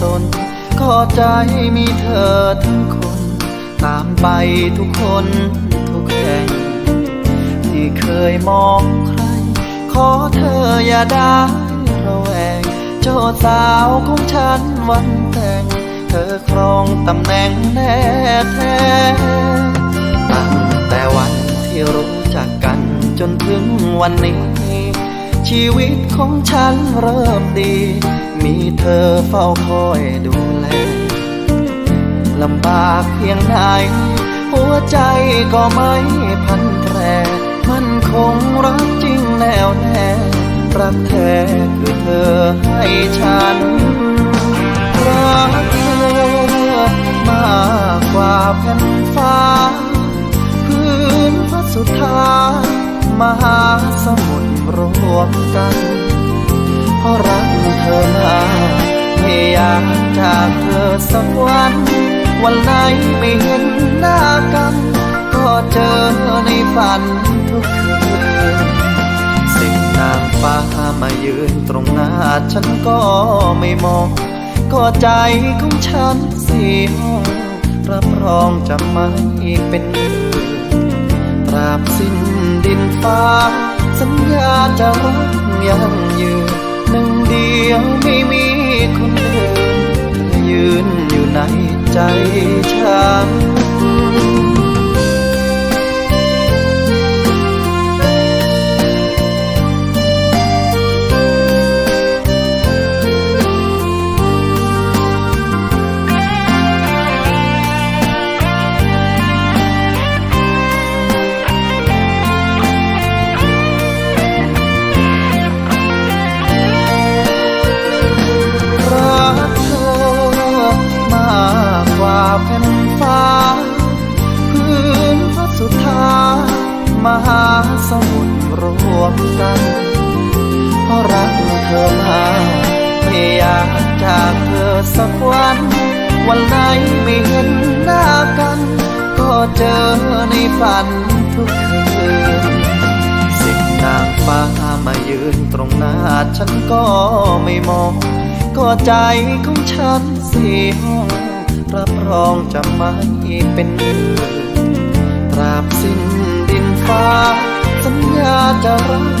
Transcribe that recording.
สน ก็ใจมีเธอทั้งคน ตามไปทุกคนทุกแห่งที่เคยมองใคร ขอเธออย่าได้ระแวง เจ้าสาวของฉันวันแต่ง เธอครองตำแหน่งแน่แท้ตั้งแต่วันที่รู้จักกันจนถึงวันนี้ ชีวิตของฉันเริ่มดี มีเธอเฝ้าคอยดูแลลำบากเพียงไหน หัวใจก็ไม่พันแปรมันคงรักจริงแน่วแน่รักแท้คือเธอให้ฉัน รักเธอมากกว่าแผ่นฟ้า พื้นพระสุธามหาสมุทรร วมกันเพราะรักเธอมาไม่อยากจากเธอสักวัน วันไหนไม่เห็นหน้ากัน ก็เจอในฝันทุกคืนสิ่งนางฟ้ามายืนตรงหน้าฉันก็ไม่มอง ก็ใจของฉันเสียรับรองจะไม่เป็นอื่นตราบสิ้นดินฟ้า สัญญาจะรักยั่งยืนหนึ่งเดียวไม่มีคนอื่นยืนอยู่ในใจฉันามาสมุทรวมกัน เพราะรักเธอมาไม่อยากจากเธอสักวัน วันไหนไม่เห็นหน้ากัน ก็เจอในฝันทุกคืนสิ่งนางฟ้ามายืนตรงหน้าฉันก็ไม่มอง ก็ใจของฉันสียห้องรับรองจะไม่เป็นอื่นตราบสิ้น ฟ้า สัญญาจะรักยั่ง